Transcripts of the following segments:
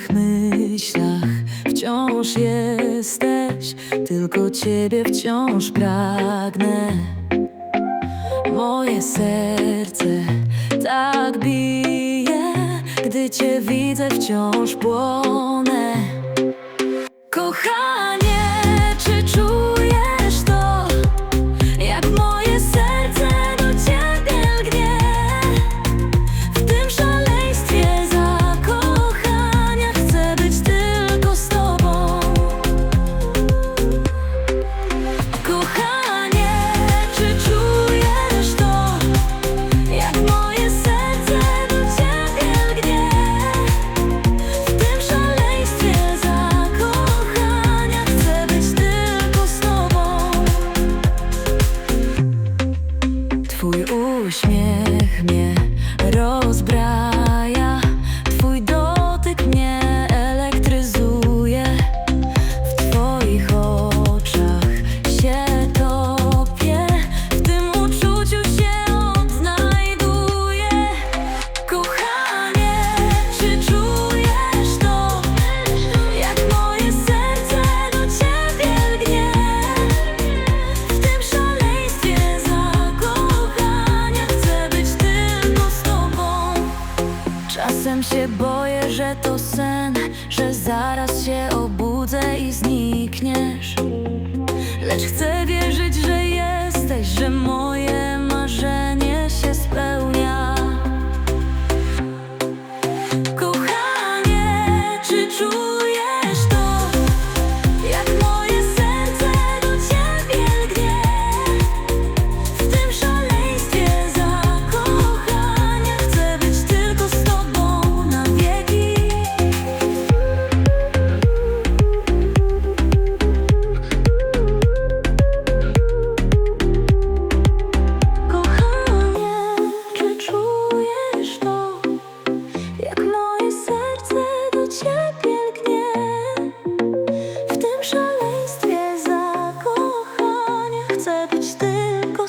mych myślach wciąż jesteś, tylko Ciebie wciąż pragnę. Moje serce tak bije, gdy Cię widzę, wciąż płonę. Kochanie. uśmiech mnie rozbrał. Czasem się boję, że to sen Że zaraz się obudzę i znikniesz. Lecz chcę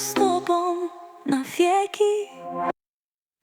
z Tobą na wieki.